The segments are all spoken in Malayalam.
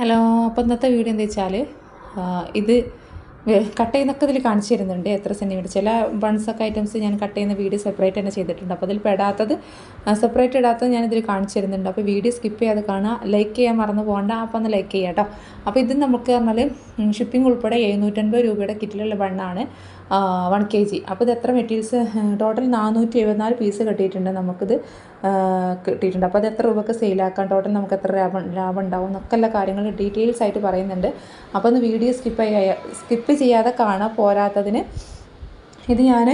ഹലോ അപ്പോൾ ഇന്നത്തെ വീഡിയോ എന്താ വെച്ചാൽ ഇത് കട്ട് ചെയ്യുന്നൊക്കെ ഇതിൽ കാണിച്ചു തരുന്നുണ്ട് എത്ര സെന്റിമീറ്റർ ചില ബൺസൊക്കെ ഐറ്റംസ് ഞാൻ കട്ട് ചെയ്യുന്ന വീഡിയോ സെപ്പറേറ്റ് തന്നെ ചെയ്തിട്ടുണ്ട്. അപ്പോൾ അതിൽ പെടാത്തത് സെപ്പറേറ്റ് ഇടാത്തത് ഞാനിതിൽ കാണിച്ചു തരുന്നുണ്ട് അപ്പോൾ വീഡിയോ സ്കിപ്പ് ചെയ്യാതെ കാണുക. ലൈക്ക് ചെയ്യാൻ മറന്നു പോകണ്ട. അപ്പോൾ ഒന്ന് ലൈക്ക് ചെയ്യാം കേട്ടോ. അപ്പോൾ ഇത് നമുക്ക് പറഞ്ഞാൽ ഷിപ്പിംഗ് ഉൾപ്പെടെ എഴുന്നൂറ്റൻപത് രൂപയുടെ കിറ്റിലുള്ള ബണ്ണാണ് വൺ കെ ജി അപ്പോൾ ഇത് എത്ര മെറ്റീരിയൽസ് ടോട്ടൽ നാനൂറ്റി എഴുപത്തിനാല് പീസ് കിട്ടിയിട്ടുണ്ട് നമുക്കിത് കിട്ടിയിട്ടുണ്ട്. അപ്പോൾ അത് എത്ര രൂപക്ക് സെയിലാക്കാം ടോട്ടൽ നമുക്ക് എത്ര ലാഭം ലാഭം ഉണ്ടാവും എന്നൊക്കെ എല്ലാ കാര്യങ്ങൾ ഡീറ്റെയിൽസ് ആയിട്ട് പറയുന്നുണ്ട്. അപ്പോൾ ഒന്ന് വീഡിയോ സ്കിപ്പ് സ്കിപ്പ് ചെയ്യാതെ കാണാം പോരാത്തതിന് ഇത് ഞാൻ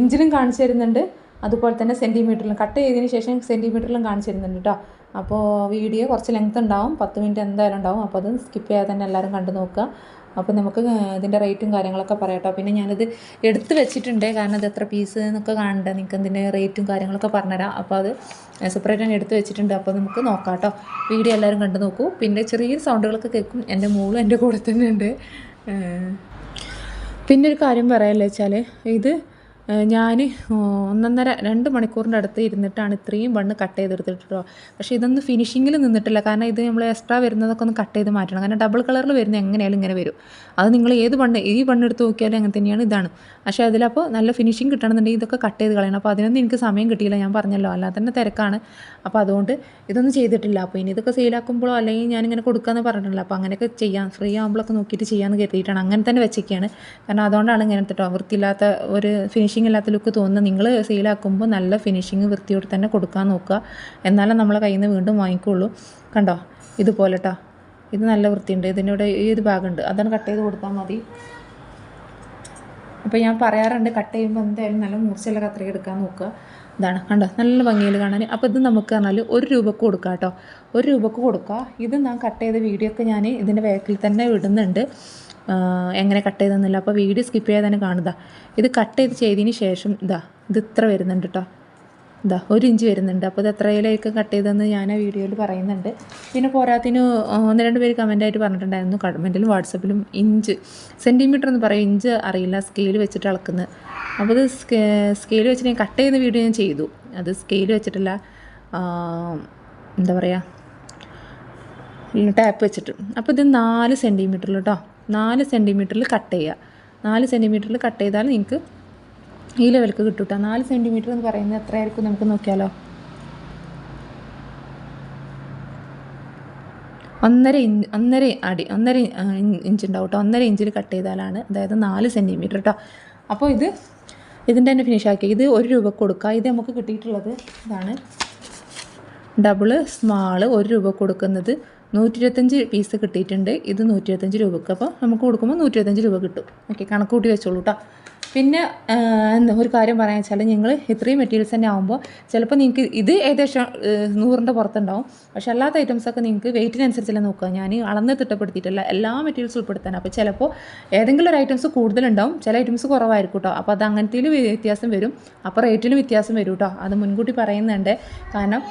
ഇഞ്ചിലും കാണിച്ചു തരുന്നുണ്ട്. അതുപോലെ തന്നെ സെന്റിമീറ്ററിലും കട്ട് ചെയ്തതിന് ശേഷം സെന്റിമീറ്ററിലും കാണിച്ചു തരുന്നുണ്ട് കേട്ടോ അപ്പോൾ വീഡിയോ കുറച്ച് ലെങ്ത് ഉണ്ടാവും. പത്ത് മിനിറ്റ് എന്തായാലും ഉണ്ടാവും. അപ്പോൾ അത് സ്കിപ്പ് ചെയ്യാതെ തന്നെ എല്ലാവരും കണ്ടു നോക്കുക. അപ്പോൾ നമുക്ക് ഇതിന്റെ റേറ്റും കാര്യങ്ങളൊക്കെ പറയാട്ടോ. പിന്നെ ഞാനിത് എടുത്ത് വെച്ചിട്ടുണ്ട്. കാരണം അത് എത്ര പീസ് എന്നൊക്കെ കാണണ്ട. നിങ്ങൾക്ക് ഇതിന്റെ റേറ്റും കാര്യങ്ങളൊക്കെ പറഞ്ഞുതരാം. അപ്പോൾ അത് സെപ്പറേറ്റ് ഞാൻ എടുത്ത് വെച്ചിട്ടുണ്ട്. അപ്പോൾ നമുക്ക് നോക്കാം കേട്ടോ വീഡിയോ എല്ലാവരും കണ്ടു നോക്കൂ. പിന്നെ ചെറിയ സൗണ്ടുകളൊക്കെ കേൾക്കും. എന്റെ മോളും എന്റെ കൂടെ തന്നെ ഉണ്ട്. പിന്നെ ഒരു കാര്യം പറയാമല്ലോ വെച്ചാൽ ഇത് ഞാൻ ഒന്നൊന്നര രണ്ട് മണിക്കൂറിന്റെ അടുത്ത് ഇരുന്നിട്ടാണ് ഇത്രയും ബണ്ണ് കട്ട് ചെയ്തെടുത്തിട്ടോ പക്ഷേ ഇതൊന്നും ഫിനിഷിങ്ങിൽ നിന്നിട്ടില്ല. കാരണം ഇത് നമ്മൾ എക്സ്ട്രാ വരുന്നതൊക്കെ ഒന്ന് കട്ട് ചെയ്ത് മാറ്റണം. കാരണം ഡബിൾ കളറിൽ വരുന്ന എങ്ങനെയാലും ഇങ്ങനെ വരും. അത് നിങ്ങൾ ഏത് ബണ്ണ് ഈ ബണ്ണ് എടുത്ത് നോക്കിയാലും അങ്ങനെ തന്നെയാണ് ഇതാണ്. പക്ഷേ അതിലപ്പോൾ നല്ല ഫിനിഷിങ് കിട്ടണമെന്നുണ്ടെങ്കിൽ ഇതൊക്കെ കട്ട് ചെയ്ത് കളയണം. അപ്പോൾ അതിനൊന്നും എനിക്ക് സമയം കിട്ടിയില്ല. ഞാൻ പറഞ്ഞല്ലോ അല്ലാതെ തന്നെ തിരക്കാണ്. അപ്പോൾ അതുകൊണ്ട് ഇതൊന്നും ചെയ്തിട്ടില്ല. അപ്പോൾ ഇനി ഇതൊക്കെ സെയിലാക്കുമ്പോഴോ അല്ലെങ്കിൽ ഞാനിങ്ങനെ കൊടുക്കാമെന്ന് പറഞ്ഞിട്ടില്ല അപ്പോൾ അങ്ങനെയൊക്കെ ചെയ്യാം. ഫ്രീ ആകുമ്പോഴൊക്കെ നോക്കിയിട്ട് ചെയ്യാമെന്ന് കരുതിയിട്ടാണ്. അങ്ങനെ തന്നെ വെച്ചേക്കാണ് കാരണം അതുകൊണ്ടാണ് ഇങ്ങനെ കേട്ടോ വൃത്തിയില്ലാത്ത ഒരു ഫിനിഷിംഗ് ഇല്ലാത്ത ലുക്ക് തോന്നുന്നത് നിങ്ങൾ സെയിലാക്കുമ്പോൾ നല്ല ഫിനിഷിങ് വൃത്തിയോട് തന്നെ കൊടുക്കാൻ നോക്കുക. എന്നാലും നമ്മളെ കയ്യിൽ നിന്ന് വീണ്ടും വാങ്ങിക്കുള്ളൂ. കണ്ടോ? ഇതുപോലെ ഇത് നല്ല വൃത്തിയുണ്ട്. ഇതിന്റെ ഈ ഒരു ഭാഗമുണ്ട്. അതാണ് കട്ട് ചെയ്ത് കൊടുത്താൽ മതി. അപ്പോൾ ഞാൻ പറയാറുണ്ട് കട്ട് ചെയ്യുമ്പോൾ എന്തായാലും നല്ല മൂർച്ചയുള്ള കത്രിക എടുക്കാൻ നോക്കുക. ഇതാണ്. കണ്ടോ? നല്ല ഭംഗിയിൽ കാണാൻ. അപ്പോൾ ഇത് നമുക്ക് പറഞ്ഞാൽ ഒരു രൂപക്ക് കൊടുക്കുക കേട്ടോ ഒരു രൂപക്ക് കൊടുക്കുക ഇത് ഞാൻ കട്ട് ചെയ്ത വീഡിയോ ഒക്കെ ഞാൻ ഇതിന്റെ ബാക്കിൽ തന്നെ ഇടുന്നുണ്ട്. എങ്ങനെ കട്ട് ചെയ്തെന്നില്ല. അപ്പോൾ വീഡിയോ സ്കിപ്പ് ചെയ്യാതെ തന്നെ കാണുക ഇത് കട്ട് ചെയ്ത് ചെയ്തതിന് ശേഷം ഇതാ ഇത് ഇത്ര വരുന്നുണ്ട് കേട്ടോ ഇതാ ഒരു ഇഞ്ച് വരുന്നുണ്ട്. അപ്പോൾ ഇത് എത്രയിലേക്ക് കട്ട് ചെയ്തതെന്ന് ഞാൻ ആ വീഡിയോയിൽ പറയുന്നുണ്ട്. പിന്നെ പോരാത്തിന് ഒന്ന് രണ്ട് പേര് കമന്റായിട്ട് പറഞ്ഞിട്ടുണ്ടായിരുന്നു. കമന്റിലും വാട്സപ്പിലും ഇഞ്ച് സെന്റിമീറ്റർ എന്ന് പറയും. ഇഞ്ച് അറിയില്ല സ്കെയിൽ വെച്ചിട്ട് അളക്കുന്നത്. അപ്പോൾ ഇത് സ്കെയിൽ വെച്ചിട്ട് ഞാൻ കട്ട് ചെയ്യുന്ന വീഡിയോ ഞാൻ ചെയ്തു. അത് സ്കെയിൽ വെച്ചിട്ടില്ല എന്താ പറയുക ടാപ്പ് വെച്ചിട്ട്. അപ്പോൾ ഇത് നാല് സെന്റിമീറ്ററിൽ കേട്ടോ നാല് സെന്റിമീറ്ററിൽ കട്ട് ചെയ്യുക നാല് സെന്റിമീറ്ററിൽ കട്ട് ചെയ്താൽ നിങ്ങൾക്ക് ഈ ലെവൽക്ക് കിട്ടും കേട്ടോ നാല് സെന്റിമീറ്റർ എന്ന് പറയുന്നത് എത്രയായിരിക്കും നമുക്ക് നോക്കിയാലോ? ഒന്നര ഇഞ്ച് ഒന്നര അടി ഒന്നര ഇഞ്ച് ഉണ്ടാവും കേട്ടോ ഒന്നര ഇഞ്ചിൽ കട്ട് ചെയ്താലാണ് അതായത് നാല് സെന്റിമീറ്റർ കേട്ടോ അപ്പോൾ ഇത് ഇതിന്റെ തന്നെ ഫിനിഷ് ആക്കി. ഇത് ഒരു രൂപ കൊടുക്കുക ഇത് നമുക്ക് കിട്ടിയിട്ടുള്ളത് ഇതാണ് ഡബിൾ സ്മാൾ ഒരു രൂപ കൊടുക്കുന്നത് നൂറ്റി ഇരുപത്തഞ്ച് പീസ് കിട്ടിയിട്ടുണ്ട്. ഇത് നൂറ്റി ഇരുപത്തഞ്ച് രൂപക്ക്. അപ്പോൾ നമുക്ക് കൊടുക്കുമ്പോൾ നൂറ്റി ഇരുപത്തഞ്ച് രൂപ കിട്ടും. ഓക്കെ കണക്ക് കൂട്ടി വെച്ചോളൂ കേട്ടോ പിന്നെ എന്താ ഒരു കാര്യം പറയാൻ വെച്ചാൽ ഞങ്ങൾ ഇത്രയും മെറ്റീരിയൽസ് തന്നെ ആകുമ്പോൾ ചിലപ്പോൾ നിങ്ങൾക്ക് ഇത് ഏകദേശം നൂറിന്റെ പുറത്തുണ്ടാവും. പക്ഷേ അല്ലാത്ത ഐറ്റംസൊക്കെ നിങ്ങൾക്ക് വെയിറ്റിനനുസരിച്ചല്ല നോക്കുക. ഞാൻ അളന്ന് തിട്ടപ്പെടുത്തിയിട്ടില്ല എല്ലാ മെറ്റീരിയൽസും ഉൾപ്പെടുത്താൻ അപ്പോൾ ചിലപ്പോൾ ഏതെങ്കിലും ഒരു ഐറ്റംസ് കൂടുതലുണ്ടാവും. ചില ഐറ്റംസ് കുറവായിരിക്കും കേട്ടോ അപ്പോൾ അത് അങ്ങനത്തേലും വ്യത്യാസം വരും. അപ്പോൾ റേറ്റിലും വ്യത്യാസം വരും കേട്ടോ അത് മുൻകൂട്ടി പറയുന്നുണ്ട്. കാരണം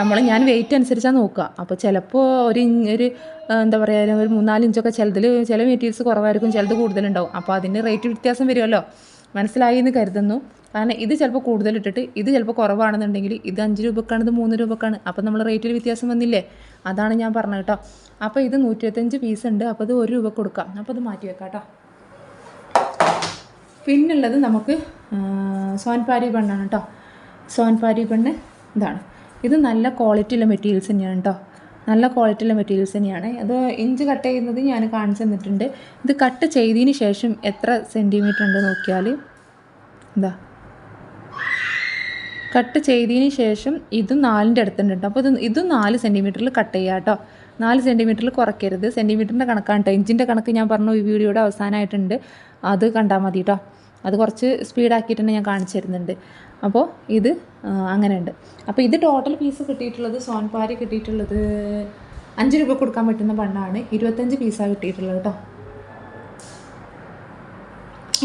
നമ്മൾ ഞാൻ വെയിറ്റ് അനുസരിച്ചാണ് നോക്കുക. അപ്പോൾ ചിലപ്പോൾ ഒരു ഒരു എന്താ പറയുക ഒരു മൂന്നാൽ ഇഞ്ചൊക്കെ ചിലതിൽ ചില മെറ്റീരിയൽസ് കുറവായിരിക്കും ചിലത് കൂടുതലുണ്ടാവും. അപ്പോൾ അതിന് റേറ്റ് വ്യത്യാസം വരുമല്ലോ. മനസ്സിലായി എന്ന് കരുതുന്നു. കാരണം ഇത് ചിലപ്പോൾ കൂടുതലിട്ടിട്ട് ഇത് ചിലപ്പോൾ കുറവാണെന്നുണ്ടെങ്കിൽ ഇത് അഞ്ച് രൂപക്കാണ് ഇത് മൂന്ന് രൂപക്കാണ്. അപ്പോൾ നമ്മൾ റേറ്റിൽ വ്യത്യാസം വന്നില്ലേ? അതാണ് ഞാൻ പറഞ്ഞത് കേട്ടോ. അപ്പോൾ ഇത് നൂറ്റി ഇരുപത്തഞ്ച് പീസ് ഉണ്ട്. അപ്പോൾ ഇത് ഒരു രൂപ കൊടുക്കാം. അപ്പോൾ ഇത് മാറ്റി വെക്കാം കേട്ടോ. പിന്നുള്ളത് നമുക്ക് സോൻപാരി പെണ്ണാണ് കേട്ടോ. സോൻപാരി പെണ്ണ് ഇതാണ്. ഇത് നല്ല ക്വാളിറ്റിയുള്ള മെറ്റീരിയൽസ് തന്നെയാണ് കേട്ടോ. നല്ല ക്വാളിറ്റിയുള്ള മെറ്റീരിയൽസ് തന്നെയാണ്. അത് ഇഞ്ച് കട്ട് ചെയ്യുന്നത് ഞാൻ കാണിച്ചു തന്നിട്ടുണ്ട്. ഇത് കട്ട് ചെയ്തതിന് ശേഷം എത്ര സെന്റിമീറ്റർ ഉണ്ട് നോക്കിയാൽ എന്താ കട്ട് ചെയ്തതിന് ശേഷം ഇതും നാലിന്റെ അടുത്തുണ്ട് കേട്ടോ. അപ്പോൾ ഇത് ഇതും നാല് സെന്റിമീറ്ററിൽ കട്ട് ചെയ്യുക കേട്ടോ. നാല് സെന്റിമീറ്ററിൽ കുറയ്ക്കരുത്. സെന്റിമീറ്ററിന്റെ കണക്കാണ് കേട്ടോ. ഇഞ്ചിന്റെ കണക്ക് ഞാൻ പറഞ്ഞു ഈ വീഡിയോയുടെ അവസാനമായിട്ടുണ്ട്. അത് കണ്ടാൽ മതി കേട്ടോ. അത് കുറച്ച് സ്പീഡാക്കിയിട്ട് തന്നെ ഞാൻ കാണിച്ചു തരുന്നുണ്ട് അപ്പോൾ ഇത് അങ്ങനെയുണ്ട്. അപ്പോൾ ഇത് ടോട്ടൽ പീസ് കിട്ടിയിട്ടുള്ളത് സോൻപാരി കിട്ടിയിട്ടുള്ളത് അഞ്ച് രൂപ കൊടുക്കാൻ പറ്റുന്ന ബണ്ണാണ് ഇരുപത്തഞ്ച് പീസാണ് കിട്ടിയിട്ടുള്ളത് കേട്ടോ.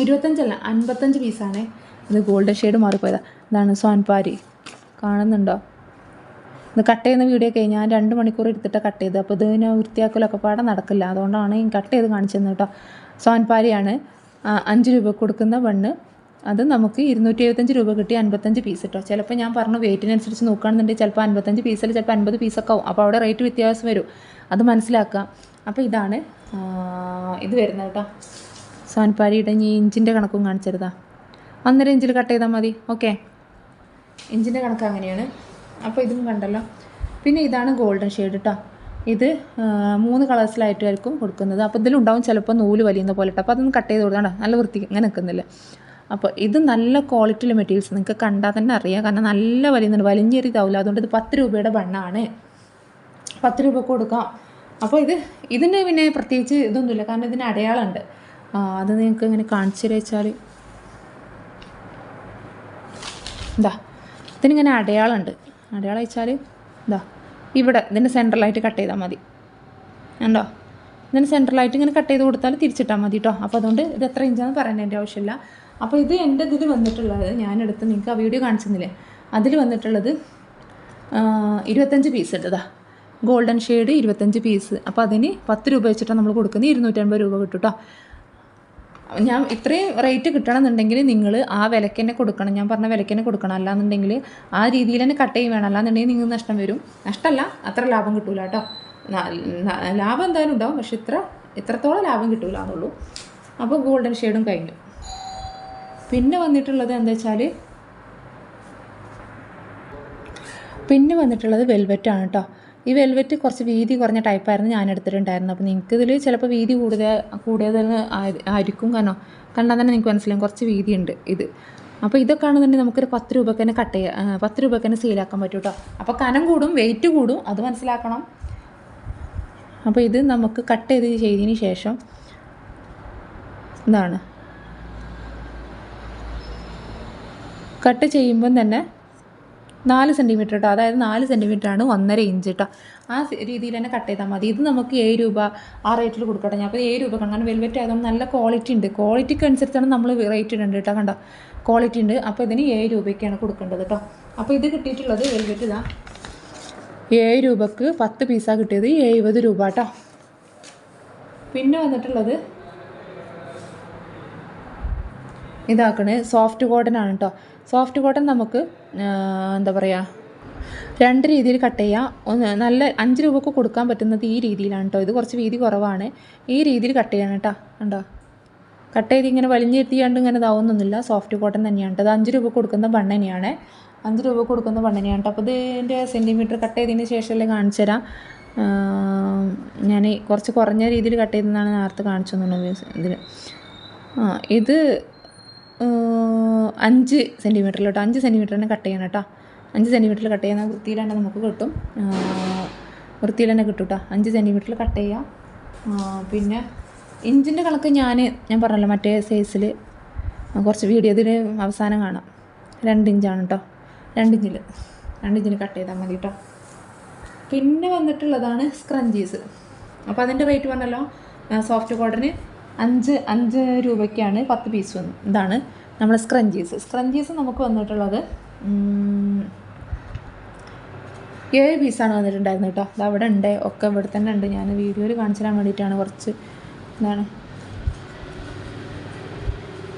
ഇരുപത്തഞ്ചല്ല അൻപത്തഞ്ച് പീസാണ് ഇത് ഗോൾഡൻ ഷെയ്ഡ് മാറിപ്പോയതാണ് ഇതാണ് സോൻപാരി കാണുന്നുണ്ടോ? ഇത് കട്ട് ചെയ്യുന്ന വീഡിയോ ഒക്കെ ഞാൻ രണ്ട് മണിക്കൂർ എടുത്തിട്ട് കട്ട് ചെയ്ത് അപ്പോൾ ഇതിനെ വൃത്തിയാക്കലൊക്കെ പാടെ നടക്കില്ല. അതുകൊണ്ടാണ് കട്ട് ചെയ്ത് കാണിച്ചു തന്നെ കേട്ടോ സോൻപാരിയാണ് അഞ്ച് രൂപ കൊടുക്കുന്ന ബണ്ണ് അത് നമുക്ക് ഇരുന്നൂറ്റി എഴുപത്തഞ്ച് രൂപ കിട്ടി അൻപത്തഞ്ച് പീസ് കേട്ടോ ചിലപ്പോൾ ഞാൻ പറഞ്ഞു വെയിറ്റിനനുസരിച്ച് നോക്കുകയാണെന്നുണ്ടെങ്കിൽ ചിലപ്പോൾ അൻപത്തഞ്ച് പീസിൽ ചിലപ്പോൾ അൻപത് പീസൊക്കെ ആവും. അപ്പോൾ അവിടെ റേറ്റ് വ്യത്യാസം വരും. അത് മനസ്സിലാക്കുക. അപ്പോൾ ഇതാണ് ഇത് വരുന്നത് കേട്ടോ സോൻപാരിയുടെ ഇനി ഇഞ്ചിന്റെ കണക്കും കാണിച്ചരുതാ. ഒന്നര ഇഞ്ചിൽ കട്ട് ചെയ്താൽ മതി. ഓക്കെ ഇഞ്ചിന്റെ കണക്ക് അങ്ങനെയാണ്. അപ്പോൾ ഇതും കണ്ടല്ലോ. പിന്നെ ഇതാണ് ഗോൾഡൻ ഷെയ്ഡ് കേട്ടോ ഇത് മൂന്ന് കളേഴ്സിലായിട്ടായിരിക്കും കൊടുക്കുന്നത്. അപ്പോൾ ഇതിലുണ്ടാവും ചിലപ്പോൾ നൂൽ വലിയുന്ന പോലെ അപ്പോൾ അതൊന്ന് കട്ട് ചെയ്ത് കൊടുക്കണം നല്ല വൃത്തി ഇങ്ങനെ നിൽക്കുന്നില്ല അപ്പോൾ ഇത് നല്ല ക്വാളിറ്റിയുള്ള മെറ്റീരിയൽസ് നിങ്ങൾക്ക് കണ്ടാൽ തന്നെ അറിയാം. കാരണം നല്ല വലിയുന്നുണ്ട്. വലിഞ്ഞേറിയതാവില്ല അതുകൊണ്ട് ഇത് പത്ത് രൂപയുടെ ബണ്ണാണ്. പത്ത് രൂപ കൊടുക്കാം. അപ്പോൾ ഇത് ഇതിന് പിന്നെ പ്രത്യേകിച്ച് ഇതൊന്നുമില്ല. കാരണം ഇതിന് അടയാളമുണ്ട്. അത് നിങ്ങൾക്ക് ഇങ്ങനെ കാണിച്ചു വെച്ചാൽ എന്താ ഇതിനിങ്ങനെ അടയാളമുണ്ട്. അടയാളം വെച്ചാൽ ഇതാ ഇവിടെ ഇതിന്റെ സെൻട്രലായിട്ട് കട്ട് ചെയ്താൽ മതി. ഉണ്ടോ ഇതിന് സെൻട്രലായിട്ട് ഇങ്ങനെ കട്ട് ചെയ്ത് കൊടുത്താൽ തിരിച്ചിട്ടാൽ മതി കേട്ടോ അപ്പോൾ അതുകൊണ്ട് ഇത് എത്ര ഇഞ്ചാന്ന് പറയേണ്ടതിന്റെ ആവശ്യമില്ല. അപ്പോൾ ഇത് എന്റെ ഇതിൽ വന്നിട്ടുള്ളത് ഞാനെടുത്ത് നിങ്ങൾക്ക് ആ വീഡിയോ കാണിച്ചിരുന്നില്ലേ അതിൽ വന്നിട്ടുള്ളത് ഇരുപത്തഞ്ച് പീസ് എടുത്തതാ ഗോൾഡൻ ഷെയ്ഡ് ഇരുപത്തഞ്ച് പീസ് അപ്പോൾ അതിന് പത്ത് രൂപ വെച്ചിട്ടാണ് നമ്മൾ കൊടുക്കുന്നത്. ഇരുന്നൂറ്റൻപത് രൂപ കിട്ടും കേട്ടോ ഞാൻ ഇത്രയും റേറ്റ് കിട്ടണമെന്നുണ്ടെങ്കിൽ നിങ്ങൾ ആ വിലയ്ക്ക് തന്നെ കൊടുക്കണം. ഞാൻ പറഞ്ഞ വിലയ്ക്ക് തന്നെ കൊടുക്കണം. അല്ലാന്നുണ്ടെങ്കിൽ ആ രീതിയിൽ തന്നെ കട്ട് ചെയ്യും വേണം അല്ലാന്നുണ്ടെങ്കിൽ നിങ്ങൾക്ക് നഷ്ടം വരും. നഷ്ടമല്ല അത്ര ലാഭം കിട്ടൂല കേട്ടോ. ലാഭം എന്തായാലും ഉണ്ടാവും. പക്ഷെ ഇത്ര ഇത്രത്തോളം ലാഭം കിട്ടൂല എന്നുള്ളൂ. അപ്പോൾ ഗോൾഡൻ ഷെയ്ഡും കഴിഞ്ഞു. പിന്നെ വന്നിട്ടുള്ളത് എന്താ വെച്ചാൽ പിന്നെ വന്നിട്ടുള്ളത് വെൽവെറ്റാണ് കേട്ടോ. ഈ വെൽവെറ്റ് കുറച്ച് വീതി കുറഞ്ഞ ടൈപ്പായിരുന്നു ഞാൻ എടുത്തിട്ടുണ്ടായിരുന്നത്. അപ്പോൾ നിങ്ങൾക്ക് ഇതിൽ ചിലപ്പോൾ വീതി കൂടുതൽ കൂടുതൽ ആയിരിക്കും കാരണം കണ്ടാൽ തന്നെ നിങ്ങൾക്ക് മനസ്സിലാവും. കുറച്ച് വീതി ഉണ്ട് ഇത്. അപ്പോൾ ഇതൊക്കെ ആണെന്നുണ്ടെങ്കിൽ നമുക്കൊരു പത്ത് രൂപയ്ക്ക് തന്നെ കട്ട് ചെയ്യാം പത്ത് രൂപയ്ക്ക് തന്നെ സെയിലാക്കാൻ പറ്റും കേട്ടോ അപ്പോൾ കനം കൂടും വെയിറ്റ് കൂടും അത് മനസ്സിലാക്കണം. അപ്പോൾ ഇത് നമുക്ക് കട്ട് ചെയ്ത് ചെയ്തതിന് ശേഷം ഇതാണ്. കട്ട് ചെയ്യുമ്പം തന്നെ നാല് സെന്റിമീറ്റർ കേട്ടോ അതായത് നാല് ആണ് ഒന്നര ഇഞ്ച് കേട്ടോ ആ രീതിയിൽ തന്നെ കട്ട് ചെയ്താൽ മതി. ഇത് നമുക്ക് ഏഴ് രൂപ ആ റേറ്റിൽ കൊടുക്കട്ടെ. ഞാൻ അപ്പോൾ ഏഴ് രൂപ കാരണം വെൽവെറ്റ് ആയതുകൊണ്ട് നല്ല ക്വാളിറ്റി ഉണ്ട്. ക്വാളിറ്റിക്ക് അനുസരിച്ചാണ് നമ്മൾ റേറ്റ് ഇടേണ്ടത് കേട്ടോ കണ്ടോ? ക്വാളിറ്റി ഉണ്ട്. അപ്പോൾ ഇതിന് ഏഴ് രൂപയ്ക്കാണ് കൊടുക്കേണ്ടത് കേട്ടോ അപ്പോൾ ഇത് കിട്ടിയിട്ടുള്ളത് വെൽവെറ്റ് ഇതാ. ഏഴ് രൂപക്ക് പത്ത് പീസാണ് കിട്ടിയത്. എഴുപത് രൂപ കേട്ടോ പിന്നെ വന്നിട്ടുള്ളത് ഇതാക്കണേ സോഫ്റ്റ് കോട്ടൺ ആണ് കേട്ടോ സോഫ്റ്റ് കോട്ടൺ നമുക്ക് എന്താ പറയുക രണ്ട് രീതിയിൽ കട്ട് ചെയ്യാം. ഒന്ന് നല്ല അഞ്ച് രൂപക്ക് കൊടുക്കാൻ പറ്റുന്നത് ഈ രീതിയിലാണ് കേട്ടോ ഇത് കുറച്ച് വീതി കുറവാണ്. ഈ രീതിയിൽ കട്ട് ചെയ്യണം കേട്ടോ. കണ്ടോ? കട്ട് ചെയ്ത് ഇങ്ങനെ വലിഞ്ഞിരുത്തിയാണ്ട് ഇങ്ങനെ ഇതാവുന്നൊന്നുമില്ല. സോഫ്റ്റ് കോട്ടൺ തന്നെയാണ് കേട്ടോ അത് അഞ്ച് രൂപ കൊടുക്കുന്ന ബണ്ണനെയാണ് അഞ്ച് രൂപ കൊടുക്കുന്ന ബണ്ണനെയാണ് കേട്ടോ അപ്പോൾ ഇതിന്റെ സെന്റിമീറ്റർ കട്ട് ചെയ്തതിന് ശേഷമല്ലേ കാണിച്ചു തരാം. ഞാൻ കുറച്ച് കുറഞ്ഞ രീതിയിൽ കട്ട് ചെയ്തെന്നാണ് നേരത്തെ കാണിച്ചു തന്നുള്ളത് ഇതിൽ ആ ഇത് അഞ്ച് സെന്റിമീറ്ററിൽ കേട്ടോ അഞ്ച് സെന്റിമീറ്ററിന് കട്ട് ചെയ്യണം കേട്ടോ. അഞ്ച് സെന്റിമീറ്ററിൽ കട്ട് ചെയ്യുന്ന തന്നെ നമുക്ക് കിട്ടും. വൃത്തിയിൽ തന്നെ കിട്ടും കേട്ടോ. അഞ്ച് സെന്റിമീറ്ററിൽ കട്ട് ചെയ്യാം. ആ, പിന്നെ ഇഞ്ചിന്റെ കണക്ക് ഞാൻ ഞാൻ പറഞ്ഞല്ലോ മറ്റേ സൈസിൽ കുറച്ച് വീഡിയോ ഇതിന് അവസാനം കാണാം. രണ്ട് ഇഞ്ചാണ് കേട്ടോ. രണ്ട് ഇഞ്ചിൽ രണ്ട് ഇഞ്ചിന് കട്ട് ചെയ്താൽ മതി കേട്ടോ. പിന്നെ വന്നിട്ടുള്ളതാണ് സ്ക്രഞ്ചീസ് അപ്പോൾ അതിന്റെ റേറ്റ് പറഞ്ഞല്ലോ സോഫ്റ്റ് കോട്ടന് അഞ്ച് അഞ്ച് രൂപയ്ക്കാണ് പത്ത് പീസ് വന്നു. ഇതാണ് നമ്മുടെ സ്ക്രഞ്ചീസ് സ്ക്രഞ്ചീസ് നമുക്ക് വന്നിട്ടുള്ളത് ഏഴ് പീസാണ് വന്നിട്ടുണ്ടായിരുന്നത് കേട്ടോ. അത് അവിടെ ഉണ്ട്. ഒക്കെ ഇവിടെ തന്നെ ഉണ്ട്. ഞാൻ വീഡിയോയിൽ കാണിച്ചു തരാൻ വേണ്ടിയിട്ടാണ് കുറച്ച് എന്താണ്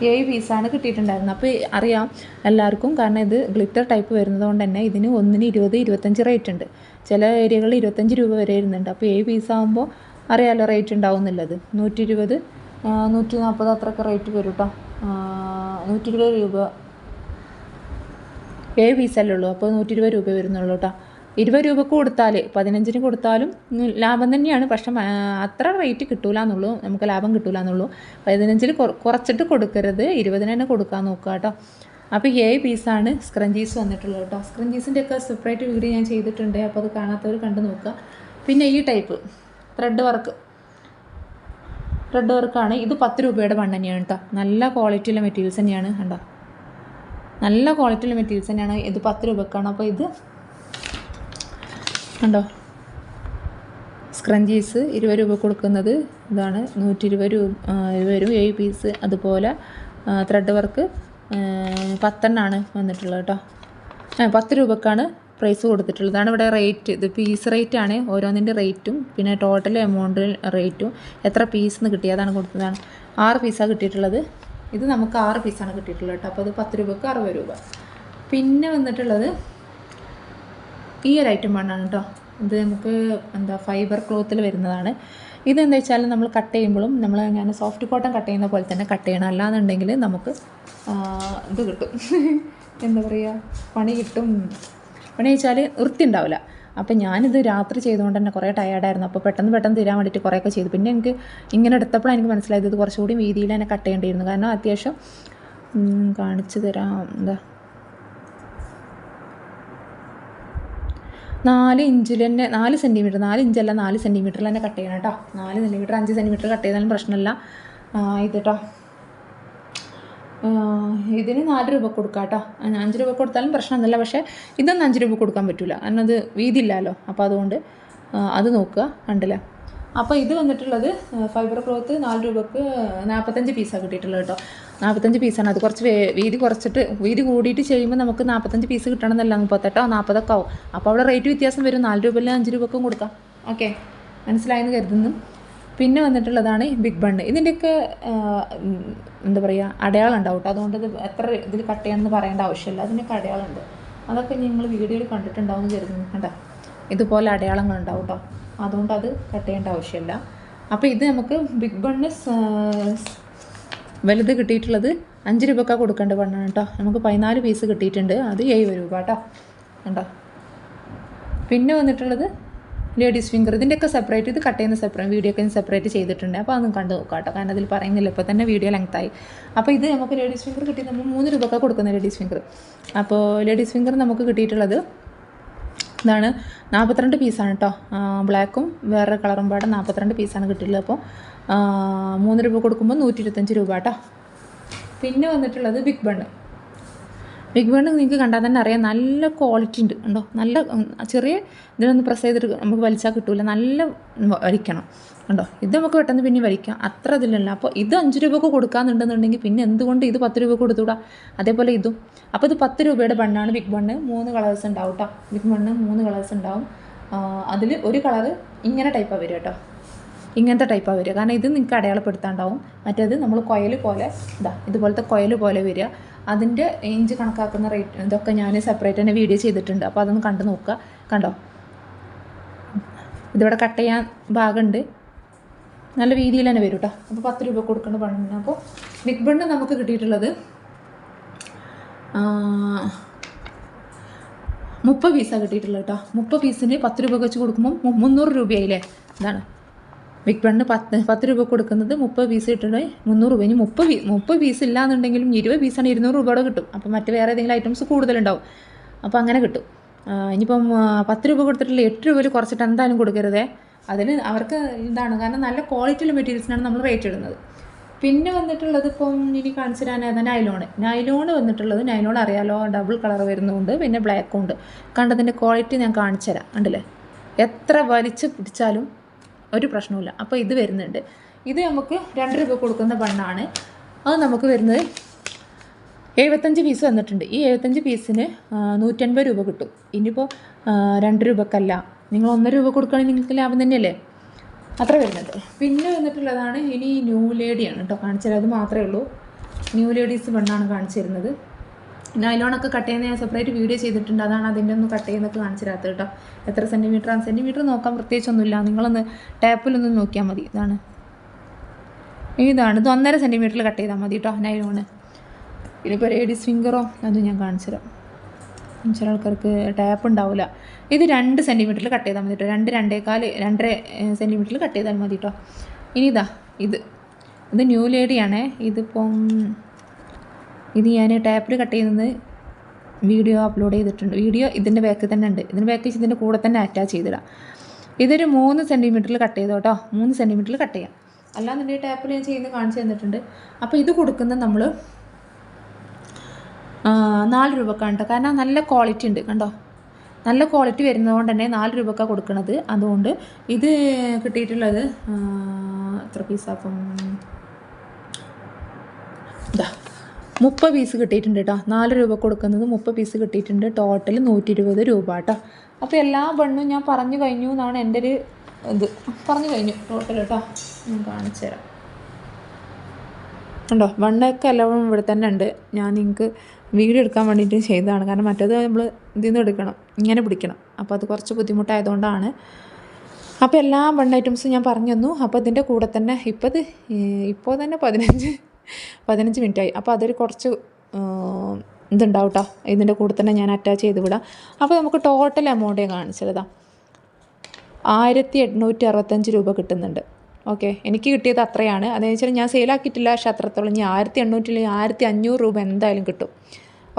ഏഴ് പീസാണ് കിട്ടിയിട്ടുണ്ടായിരുന്നത്. അപ്പോൾ അറിയാം എല്ലാവർക്കും കാരണം ഇത് ഗ്ലിറ്റർ ടൈപ്പ് വരുന്നതുകൊണ്ട് തന്നെ ഇതിന് ഒന്നിന് ഇരുപത് ഇരുപത്തഞ്ച് റേറ്റ് ഉണ്ട്. ചില ഏരിയകളിൽ ഇരുപത്തഞ്ച് രൂപ വരെ വരുന്നുണ്ട്. അപ്പോൾ ഏഴ് പീസാകുമ്പോൾ അറിയാമല്ലോ റേറ്റ് ഉണ്ടാവും എന്നുള്ളത് നൂറ്റി ഇരുപത് നൂറ്റി നാൽപ്പത് അത്രയൊക്കെ റേറ്റ് വരും കേട്ടോ നൂറ്റി ഇരുപത് രൂപ ഏഴ് പീസല്ലേ ഉള്ളൂ. അപ്പോൾ നൂറ്റി ഇരുപത് രൂപ വരുന്നുള്ളൂ കേട്ടോ ഇരുപത് രൂപക്ക് കൊടുത്താൽ പതിനഞ്ചിന് കൊടുത്താലും ലാഭം തന്നെയാണ്. പക്ഷെ അത്ര റേറ്റ് കിട്ടൂല എന്നുള്ളൂ നമുക്ക് ലാഭം കിട്ടൂല എന്നുള്ളൂ പതിനഞ്ചിൽ കുറച്ചിട്ട് കൊടുക്കരുത്. ഇരുപതിന് തന്നെ കൊടുക്കാൻ നോക്കുക കേട്ടോ അപ്പോൾ ഏഴ് പീസാണ് സ്ക്രഞ്ചീസ് വന്നിട്ടുള്ളത് കേട്ടോ സ്ക്രഞ്ചീസിന്റെ ഒക്കെ സെപ്പറേറ്റ് വീഡിയോ ഞാൻ ചെയ്തിട്ടുണ്ട്. അപ്പോൾ അത് കാണാത്തവർ കണ്ടു നോക്കുക പിന്നെ ഈ ടൈപ്പ് ത്രെഡ് വർക്ക് ത്രെഡ് വർക്കാണ് ഇത് പത്ത് രൂപയുടെ മണ്ണ് തന്നെയാണ് കേട്ടോ നല്ല ക്വാളിറ്റിയുള്ള മെറ്റീരിയൽസ് തന്നെയാണ് കണ്ടോ? നല്ല ക്വാളിറ്റിയുള്ള മെറ്റീരിയൽസ് തന്നെയാണ് ഇത് പത്ത് രൂപക്കാണ്. അപ്പോൾ ഇത് കണ്ടോ? സ്ക്രഞ്ചീസ് ഇരുപത് രൂപ കൊടുക്കുന്നത്. ഇതാണ് നൂറ്റി ഇരുപത് രൂപ ഇരുപത് രൂപ ഏഴ് പീസ് അതുപോലെ ത്രെഡ് വർക്ക് പത്തെണ്ണാണ് വന്നിട്ടുള്ളത് കേട്ടോ പത്ത് രൂപക്കാണ് പ്രൈസ് കൊടുത്തിട്ടുള്ളത്. ഇതാണ് ഇവിടെ റേറ്റ് ഇത് പീസ് റേറ്റ് ആണ്. ഓരോന്നിന്റെ റേറ്റും പിന്നെ ടോട്ടൽ എമൗണ്ട് റേറ്റും എത്ര പീസ് എന്ന് കിട്ടിയതാണ് കൊടുത്തതാണ്. ആറ് പീസാണ് കിട്ടിയിട്ടുള്ളത്. ഇത് നമുക്ക് ആറ് പീസാണ് കിട്ടിയിട്ടുള്ളത് കേട്ടോ. അപ്പോൾ അത് പത്ത് രൂപക്ക് അറുപത് രൂപ. പിന്നെ വന്നിട്ടുള്ളത് ഈ ഒരു ഐറ്റം മണ്ണാണ് കേട്ടോ. ഇത് നമുക്ക് എന്താ ഫൈബർ ക്ലോത്തിൽ വരുന്നതാണ്. ഇതെന്താ വെച്ചാൽ നമ്മൾ കട്ട് ചെയ്യുമ്പോഴും നമ്മൾ ഞാൻ സോഫ്റ്റ് കോട്ടൺ കട്ട് ചെയ്യുന്ന പോലെ തന്നെ കട്ട് ചെയ്യണം. അല്ലാന്നുണ്ടെങ്കിൽ നമുക്ക് ഇത് കിട്ടും. എന്താ പറയുക പണി കിട്ടും. പണി വെച്ചാൽ വൃത്തി ഉണ്ടാവില്ല അപ്പം ഞാനിത് രാത്രി ചെയ്തുകൊണ്ട് തന്നെ കുറേ ടയേർഡായിരുന്നു അപ്പോൾ പെട്ടെന്ന് പെട്ടെന്ന് തീരാൻ വേണ്ടിയിട്ട് കുറേയൊക്കെ ചെയ്തു. പിന്നെ എനിക്ക് ഇങ്ങനെ എടുത്തപ്പോഴാണ് എനിക്ക് മനസ്സിലായത് ഇത് കുറച്ചുകൂടി വീതിയിൽ തന്നെ കട്ട് ചെയ്യേണ്ടിയിരുന്നു. കാരണം അത്യാവശ്യം കാണിച്ചു തരാം. എന്താ? നാല് ഇഞ്ചിൽ തന്നെ നാല് സെന്റിമീറ്റർ നാല് ഇഞ്ചല്ല നാല് സെന്റിമീറ്ററിൽ തന്നെ കട്ട് ചെയ്യണം കേട്ടോ. നാല് സെന്റിമീറ്റർ അഞ്ച് സെന്റിമീറ്റർ കട്ട് ചെയ്താലും പ്രശ്നമില്ല. ഇത് കേട്ടോ ഇതിന് നാല് രൂപ കൊടുക്കാം കേട്ടോ അഞ്ച് രൂപ കൊടുത്താലും പ്രശ്നമൊന്നുമില്ല. പക്ഷേ ഇതൊന്നും അഞ്ച് രൂപ കൊടുക്കാൻ പറ്റില്ല കാരണം അത് വീതിയില്ലല്ലോ. അപ്പോൾ അതുകൊണ്ട് അത് നോക്കുക കണ്ടില്ലേ? അപ്പോൾ ഇത് വന്നിട്ടുള്ളത് ഫൈബർ ക്ലോത്ത് നാല് രൂപക്ക് നാൽപ്പത്തഞ്ച് പീസാണ് കിട്ടിയിട്ടുള്ളത് കേട്ടോ നാൽപ്പത്തഞ്ച് പീസാണ് അത് കുറച്ച് വീതി കുറച്ചിട്ട് വീതി കൂടിയിട്ട് ചെയ്യുമ്പോൾ നമുക്ക് നാൽപ്പത്തഞ്ച് പീസ് കിട്ടണമെന്നല്ല. മുപ്പത്തെട്ടോ നാൽപ്പതൊക്കെ ആവും. അപ്പോൾ അവിടെ റേറ്റ് വ്യത്യാസം വരും. നാല് രൂപയിൽ അഞ്ച് രൂപക്കും കൊടുക്കാം. ഓക്കെ മനസ്സിലായെന്ന് കരുതുന്നു. പിന്നെ വന്നിട്ടുള്ളതാണ് ഈ ബിഗ് ബണ്ണ് ഇതിന്റെയൊക്കെ എന്താ പറയുക അടയാളം ഉണ്ടാവും കേട്ടോ. അതുകൊണ്ട് ഇത് എത്ര ഇതിൽ കട്ട് ചെയ്യണമെന്ന് പറയേണ്ട ആവശ്യമില്ല. അതിനൊക്കെ അടയാളമുണ്ട്. അതൊക്കെ നിങ്ങൾ വീഡിയോയിൽ കണ്ടിട്ടുണ്ടാവും എന്ന് കരുതുന്നു കേട്ടോ ഇതുപോലെ അടയാളങ്ങൾ ഉണ്ടാവും കേട്ടോ. അതുകൊണ്ട് അത് കട്ട് ചെയ്യേണ്ട ആവശ്യമില്ല. അപ്പോൾ ഇത് നമുക്ക് ബിഗ് ബണ്ണ് വലുത് കിട്ടിയിട്ടുള്ളത് അഞ്ച് രൂപക്ക കൊടുക്കേണ്ട ബണ്ണാണ് കേട്ടോ. നമുക്ക് പതിനാല് പീസ് കിട്ടിയിട്ടുണ്ട്. അത് ഏഴ് രൂപ കേട്ടോ. കണ്ടോ? പിന്നെ വന്നിട്ടുള്ളത് ലേഡീസ് ഫിംഗർ ഇതിന്റെയൊക്കെ സെപ്പറേറ്റ് ഇത് കട്ട് ചെയ്യുന്ന സെപ്പറേറ്റ് വീഡിയോ ഒക്കെ സെപ്പറേറ്റ് ചെയ്തിട്ടുണ്ട്. അപ്പോൾ അതും കണ്ടു നോക്കാം കേട്ടോ. കാരണം അതിൽ പറയുന്നില്ല. ഇപ്പോൾ തന്നെ വീഡിയോ ലെങ്ത്തായി അപ്പോൾ ഇത് നമുക്ക് ലേഡീസ് ഫിംഗർ കിട്ടി നമ്മൾ മൂന്ന് രൂപക്കാണ് കൊടുക്കുന്നത് ലേഡീസ് ഫിംഗർ അപ്പോൾ ലേഡീസ് ഫിംഗർ നമുക്ക് കിട്ടിയിട്ടുള്ളത് ഇതാണ് നാൽപ്പത്തിരണ്ട് പീസാണ് കേട്ടോ ബ്ലാക്കും വേറെ കളറും പാടെ നാൽപ്പത്തിരണ്ട് പീസാണ് കിട്ടിയിട്ടുള്ളത്. അപ്പോൾ മൂന്ന് രൂപ കൊടുക്കുമ്പോൾ നൂറ്റി ഇരുപത്തഞ്ച് രൂപ കേട്ടോ പിന്നെ വന്നിട്ടുള്ളത് ബിഗ് ബണ്ണ് ബിഗ് ബണ്ണ് നിങ്ങൾക്ക് കണ്ടാൽ തന്നെ അറിയാം നല്ല ക്വാളിറ്റി ഉണ്ട് ഉണ്ടോ നല്ല ചെറിയ ഇതിലൊന്ന് പ്രസ് ചെയ്തിട്ട് നമുക്ക് വലിച്ചാൽ കിട്ടില്ല നല്ല വലിക്കണം ഉണ്ടോ ഇത് നമുക്ക് പെട്ടെന്ന് പിന്നെ വലിക്കാം. അത്ര ഇതിലല്ല. അപ്പോൾ ഇത് അഞ്ച് രൂപക്ക് കൊടുക്കാന്നുണ്ടെന്നുണ്ടെങ്കിൽ പിന്നെ എന്തുകൊണ്ട് ഇത് പത്ത് രൂപ കൊടുത്തുകൂടാ അതേപോലെ ഇതും. അപ്പോൾ ഇത് പത്ത് രൂപയുടെ ബണ്ണാണ് ബിഗ് ബണ്ണ് മൂന്ന് കളേഴ്സ് ഉണ്ടാവും കേട്ടോ ബിഗ് ബണ്ണ് മൂന്ന് കളേഴ്സ് ഉണ്ടാവും. അതിൽ ഒരു കളറ് ഇങ്ങനെ ടൈപ്പാണ് വരിക കേട്ടോ ഇങ്ങനത്തെ ടൈപ്പാണ് വരിക. കാരണം ഇത് നിങ്ങൾക്ക് അടയാളപ്പെടുത്താണ്ടാവും. മറ്റേത് നമ്മൾ കൊയൽ പോലെ ഇതാ ഇതുപോലത്തെ കൊയൽ പോലെ വരിക. അതിന്റെ ഇഞ്ച് കണക്കാക്കുന്ന റേറ്റ് ഇതൊക്കെ ഞാൻ സെപ്പറേറ്റ് തന്നെ വീഡിയോ ചെയ്തിട്ടുണ്ട്. അപ്പോൾ അതൊന്ന് കണ്ടു നോക്കുക. കണ്ടോ? ഇതിവിടെ കട്ട് ചെയ്യാൻ ഭാഗമുണ്ട്. നല്ല രീതിയിൽ തന്നെ വരും കേട്ടോ അപ്പോൾ പത്ത് രൂപ കൊടുക്കേണ്ട ബണ്ണിന് അപ്പോൾ ബിഗ് ബണ്ണ് നമുക്ക് കിട്ടിയിട്ടുള്ളത് മുപ്പത് പീസാണ് കിട്ടിയിട്ടുള്ളത് കേട്ടോ മുപ്പത് പീസിന് പത്ത് രൂപ വെച്ച് കൊടുക്കുമ്പോൾ മുന്നൂറ് രൂപയായില്ലേ? ഇതാണ്. ബിഗ് ബണ്ണ് പത്ത് പത്ത് രൂപ കൊടുക്കുന്നത് മുപ്പത് പീസ് കിട്ടുന്നത് മുന്നൂറ് രൂപ. ഇനി മുപ്പത് മുപ്പത് പീസ് ഇല്ലാന്നുണ്ടെങ്കിലും ഇരുപത് പീസാണ് ഇരുന്നൂറ് രൂപയുടെ കിട്ടും. അപ്പോൾ മറ്റ് വേറെ ഏതെങ്കിലും ഐറ്റംസ് കൂടുതലുണ്ടാവും. അപ്പോൾ അങ്ങനെ കിട്ടും. ഇനിയിപ്പം പത്ത് രൂപ കൊടുത്തിട്ടുള്ള എട്ട് രൂപയിൽ കുറച്ചിട്ട് എന്തായാലും കൊടുക്കരുതേ. അതിന് അവർക്ക് ഇതാണ്. കാരണം നല്ല ക്വാളിറ്റിയുള്ള മെറ്റീരിയൽസിനാണ് നമ്മൾ റേറ്റ് ഇടുന്നത്. പിന്നെ വന്നിട്ടുള്ളത് ഇപ്പം ഇനി കാണിച്ചു തരാൻ ഏതാ നൈലോണ് നൈലോണ് വന്നിട്ടുള്ളത് നൈലോൺ അറിയാലോ ഡബിൾ കളർ വരുന്നുണ്ട് പിന്നെ ബ്ലാക്കും ഉണ്ട്. കണ്ടതിന്റെ ക്വാളിറ്റി ഞാൻ കാണിച്ചു തരാം കണ്ടില്ലേ? എത്ര വലിച്ച് പിടിച്ചാലും ഒരു പ്രശ്നവുമില്ല. അപ്പോൾ ഇത് വരുന്നുണ്ട്. ഇത് നമുക്ക് രണ്ട് രൂപ കൊടുക്കുന്ന ബണ്ണാണ്. അത് നമുക്ക് വരുന്നത് എഴുപത്തഞ്ച് പീസ് വന്നിട്ടുണ്ട്. ഈ എഴുപത്തഞ്ച് പീസിന് നൂറ്റൻപത് രൂപ കിട്ടും. ഇനിയിപ്പോൾ രണ്ട് രൂപക്കല്ല. നിങ്ങൾ ഒന്നര രൂപ കൊടുക്കുകയാണെങ്കിൽ നിങ്ങൾക്ക് ലാഭം തന്നെയല്ലേ? അത്ര വരുന്നത് പിന്നെ വന്നിട്ടുള്ളതാണ് ഇനി ന്യൂ ലേഡിയാണ് കേട്ടോ കാണിച്ചത്. അത് മാത്രമേ ഉള്ളൂ. ന്യൂ ലേഡീസ് പെണ്ണാണ് കാണിച്ചു തരുന്നത്. നൈലോണൊക്കെ കട്ട് ചെയ്യുന്ന ഞാൻ സെപ്പറേറ്റ് വീഡിയോ ചെയ്തിട്ടുണ്ട്. അതാണ് അതിന്റെ ഒന്ന് കട്ട് ചെയ്യുന്നൊക്കെ കാണിച്ചു തരാത്തത് കേട്ടോ. എത്ര സെന്റിമീറ്റർ ആണ്? സെന്റിമീറ്റർ നോക്കാൻ പ്രത്യേകിച്ചൊന്നുമില്ല. നിങ്ങളൊന്ന് ടാപ്പിലൊന്ന് നോക്കിയാൽ മതി. ഇതാണ്. ഇതാണ്. ഇത് ഒന്നര സെന്റിമീറ്ററിൽ കട്ട് ചെയ്താൽ മതി കേട്ടോ നൈലോണ് ഇതിപ്പോൾ ലേഡീസ് ഫിംഗറോ അതും ഞാൻ കാണിച്ചു തരാം ചില ആൾക്കാർക്ക് ടാപ്പ് ഉണ്ടാവില്ല ഇത് രണ്ട് സെന്റിമീറ്ററിൽ കട്ട് ചെയ്താൽ മതി കേട്ടോ. രണ്ട് രണ്ടേക്കാൽ രണ്ടര സെന്റിമീറ്ററിൽ കട്ട് ചെയ്താൽ മതി കേട്ടോ. ഇനി ഇതാ ഇത്. ഇത് ന്യൂ ലേഡിയാണേ ഇതിപ്പം ഇത് ഞാൻ ടാപ്പിൽ കട്ട് ചെയ്യുന്നത് വീഡിയോ അപ്ലോഡ് ചെയ്തിട്ടുണ്ട്. വീഡിയോ ഇതിന്റെ ബാക്കിൽ തന്നെ ഉണ്ട്. ഇതിന്റെ ബാക്കിൽ ഇതിന്റെ കൂടെ തന്നെ അറ്റാച്ച് ചെയ്തിടാം. ഇതൊരു മൂന്ന് സെന്റിമീറ്ററിൽ കട്ട് ചെയ്തോ കേട്ടോ മൂന്ന് സെന്റിമീറ്ററിൽ കട്ട് ചെയ്യാം. അല്ലാന്നുണ്ടെങ്കിൽ ടാപ്പിൽ ഞാൻ ചെയ്യുന്നത് കാണിച്ചു തന്നിട്ടുണ്ട്. അപ്പോൾ ഇത് കൊടുക്കുന്ന നമ്മൾ നാല് രൂപക്കാണ് കേട്ടോ കാരണം നല്ല ക്വാളിറ്റി ഉണ്ട് കണ്ടോ? നല്ല ക്വാളിറ്റി വരുന്നതുകൊണ്ട് തന്നെ നാല് രൂപക്കാണ് കൊടുക്കുന്നത് അതുകൊണ്ട് ഇത് കിട്ടിയിട്ടുള്ളത് എത്ര പീസാപ്പം മുപ്പത് പീസ് കിട്ടിയിട്ടുണ്ട് കേട്ടോ നാല് രൂപ കൊടുക്കുന്നത് മുപ്പത് പീസ് കിട്ടിയിട്ടുണ്ട്. ടോട്ടൽ നൂറ്റി ഇരുപത് രൂപ കേട്ടോ അപ്പോൾ എല്ലാ ബണ്ണും ഞാൻ പറഞ്ഞു കഴിഞ്ഞു എന്നാണ് എന്റെ ഒരു ഇത്. പറഞ്ഞു കഴിഞ്ഞു. ടോട്ടൽ കേട്ടോ ഞാൻ കാണിച്ചു തരാം. ഉണ്ടോ ബണ്ണൊക്കെ എല്ലാം ഇവിടെ തന്നെ ഉണ്ട്. ഞാൻ നിങ്ങൾക്ക് വീഡിയോ എടുക്കാൻ വേണ്ടിയിട്ട് ചെയ്തതാണ്. കാരണം മറ്റേത് നമ്മൾ ഇതിൽ നിന്ന് എടുക്കണം. ഇങ്ങനെ പിടിക്കണം. അപ്പോൾ അത് കുറച്ച് ബുദ്ധിമുട്ടായതുകൊണ്ടാണ്. അപ്പോൾ എല്ലാ വണ്ണ ഐറ്റംസും ഞാൻ പറഞ്ഞു തന്നു. അപ്പോൾ ഇതിന്റെ കൂടെ തന്നെ ഇപ്പോൾ ഇത് ഇപ്പോൾ തന്നെ പതിനഞ്ച് പതിനഞ്ച് മിനിറ്റായി. അപ്പോൾ അതൊരു കുറച്ച് ഇതുണ്ടാവും കേട്ടോ ഇതിന്റെ കൂടെ തന്നെ ഞാൻ അറ്റാച്ച് ചെയ്ത് വിടാം. അപ്പോൾ നമുക്ക് ടോട്ടൽ എമൗണ്ട് കാണിച്ചതാ. ആയിരത്തി എണ്ണൂറ്റി അറുപത്തഞ്ച് രൂപ കിട്ടുന്നുണ്ട്. ഓക്കെ എനിക്ക് കിട്ടിയത് അത്രയാണ്. അതെന്ന് വെച്ചാൽ ഞാൻ സെയിലാക്കിയിട്ടില്ല പക്ഷേ അത്രത്തോളം. ഇനി ആയിരത്തി എണ്ണൂറ്റി അല്ലെങ്കിൽ ആയിരത്തി അഞ്ഞൂറ് രൂപ എന്തായാലും കിട്ടും.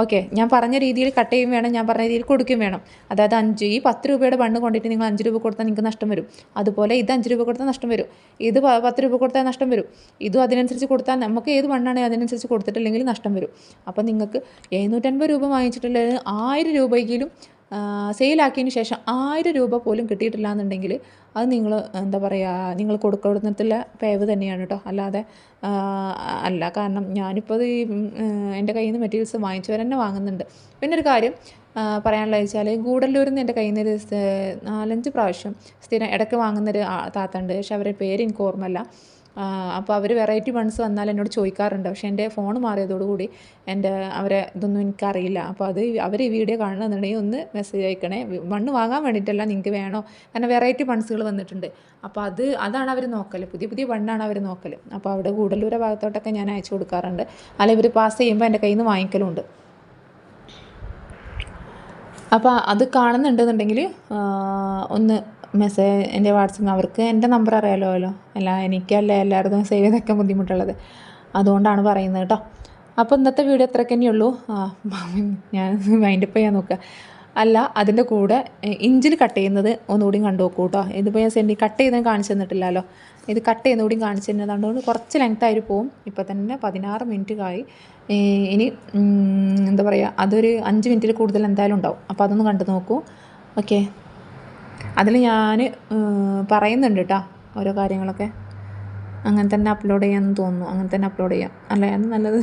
ഓക്കെ ഞാൻ പറഞ്ഞ രീതിയിൽ കട്ട് ചെയ്യും വേണം ഞാൻ പറഞ്ഞ രീതിയിൽ കൊടുക്കുകയും വേണം. അതായത് അഞ്ച് ഈ പത്ത് രൂപയുടെ ബണ്ണ് കൊണ്ടിട്ട് നിങ്ങൾ അഞ്ച് രൂപ കൊടുത്താൽ നിങ്ങൾക്ക് നഷ്ടം വരും. അതുപോലെ ഇത് അഞ്ച് രൂപ കൊടുത്താൽ നഷ്ടം വരും. ഇത് പത്ത് രൂപ കൊടുത്താൽ നഷ്ടം വരും. ഇതും അതിനനുസരിച്ച് കൊടുത്താൽ നമുക്ക് ഏത് ബണ്ണാണെങ്കിൽ അതിനനുസരിച്ച് കൊടുത്തിട്ടില്ലെങ്കിൽ നഷ്ടം വരും. അപ്പോൾ നിങ്ങൾക്ക് എഴുന്നൂറ്റൻപത് രൂപ വാങ്ങിച്ചിട്ടുള്ളത് ആയിരം രൂപയെങ്കിലും സെയിലാക്കിയതിന് ശേഷം ആയിരം രൂപ പോലും കിട്ടിയിട്ടില്ല എന്നുണ്ടെങ്കിൽ അത് നിങ്ങൾ എന്താ പറയുക നിങ്ങൾ കൊടുക്കുന്നിടത്തുള്ള പേവ് തന്നെയാണ് കേട്ടോ. അല്ലാതെ അല്ല കാരണം ഞാനിപ്പോൾ ഈ, എന്റെ കയ്യിൽ നിന്ന് മെറ്റീരിയൽസ് വാങ്ങിച്ചവർ തന്നെ വാങ്ങുന്നുണ്ട്. പിന്നെ ഒരു കാര്യം പറയാനുള്ള വെച്ചാൽ ഗൂഡല്ലൂരിൽ നിന്ന് എന്റെ കയ്യിൽ നിന്ന് ഒരു നാലഞ്ച് പ്രാവശ്യം സ്ഥിരം ഇടയ്ക്ക് വാങ്ങുന്നൊരു താത്തണ്ട് പക്ഷെ അവരുടെ പേര് എനിക്ക് ഓർമ്മയില്ല. അപ്പോൾ അവർ വെറൈറ്റി വൺസ് വന്നാൽ എന്നോട് ചോദിക്കാറുണ്ട്. പക്ഷേ എന്റെ ഫോൺ മാറിയതോടുകൂടി എന്റെ അവരെ ഇതൊന്നും എനിക്കറിയില്ല. അപ്പോൾ അത് അവർ ഈ വീഡിയോ കാണണമെന്നുണ്ടെങ്കിൽ ഒന്ന് മെസ്സേജ് അയക്കണേ. മണ്ണ് വാങ്ങാൻ വേണ്ടിയിട്ടല്ല നിങ്ങൾക്ക് വേണോ? കാരണം വെറൈറ്റി വൺസുകൾ വന്നിട്ടുണ്ട്. അപ്പോൾ അത് അതാണ് അവർ നോക്കൽ പുതിയ പുതിയ വണ്ണാണ് അവർ നോക്കൽ അപ്പോൾ അവിടെ ഗൂഡല്ലൂര ഭാഗത്തോട്ടൊക്കെ ഞാൻ അയച്ചു കൊടുക്കാറുണ്ട്. അല്ല ഇവർ പാസ് ചെയ്യുമ്പോൾ എന്റെ കയ്യിൽ നിന്ന് വാങ്ങിക്കലുണ്ട്. അപ്പോൾ അത് കാണുന്നുണ്ടെന്നുണ്ടെങ്കിൽ ഒന്ന് മെസ്സേജ് എന്റെ വാട്സപ്പ് അവർക്ക് എന്റെ നമ്പർ അറിയാലോ അല്ല എനിക്കല്ല എല്ലായിടത്തും സേവ് ചെയ്തൊക്കെ ബുദ്ധിമുട്ടുള്ളത്. അതുകൊണ്ടാണ് പറയുന്നത് കേട്ടോ. അപ്പോൾ ഇന്നത്തെ വീഡിയോ അത്രയ്ക്ക് തന്നെയുള്ളൂ ഞാൻ വൈൻഡപ്പ് ചെയ്യാൻ നോക്കുക. അല്ല അതിന്റെ കൂടെ ഇഞ്ചിൽ കട്ട് ചെയ്യുന്നത് ഒന്നുകൂടി കണ്ടു നോക്കൂ കേട്ടോ. ഇതിപ്പോൾ ഞാൻ സെന്റി കട്ട് ചെയ്തത് കാണിച്ചു തന്നിട്ടില്ലല്ലോ. ഇത് കട്ട് ചെയ്യുന്ന കൂടി കാണിച്ചു തന്നതുകൊണ്ട് കുറച്ച് ലെങ്ത് ആയിട്ട് പോവും. ഇപ്പോൾ തന്നെ പതിനാറ് മിനിറ്റ് കായി ഇനി എന്താ പറയുക അതൊരു അഞ്ച് മിനിറ്റിൽ കൂടുതൽ എന്തായാലും ഉണ്ടാവും. അപ്പോൾ അതൊന്ന് കണ്ടു നോക്കൂ. ഓക്കെ അതിൽ ഞാൻ പറയുന്നുണ്ട് കേട്ടോ ഓരോ കാര്യങ്ങളൊക്കെ. അങ്ങനെ തന്നെ അപ്ലോഡ് ചെയ്യാമെന്ന് തോന്നുന്നു. അങ്ങനെ തന്നെ അപ്ലോഡ് ചെയ്യാം. അല്ലേ? അത് നല്ലത്.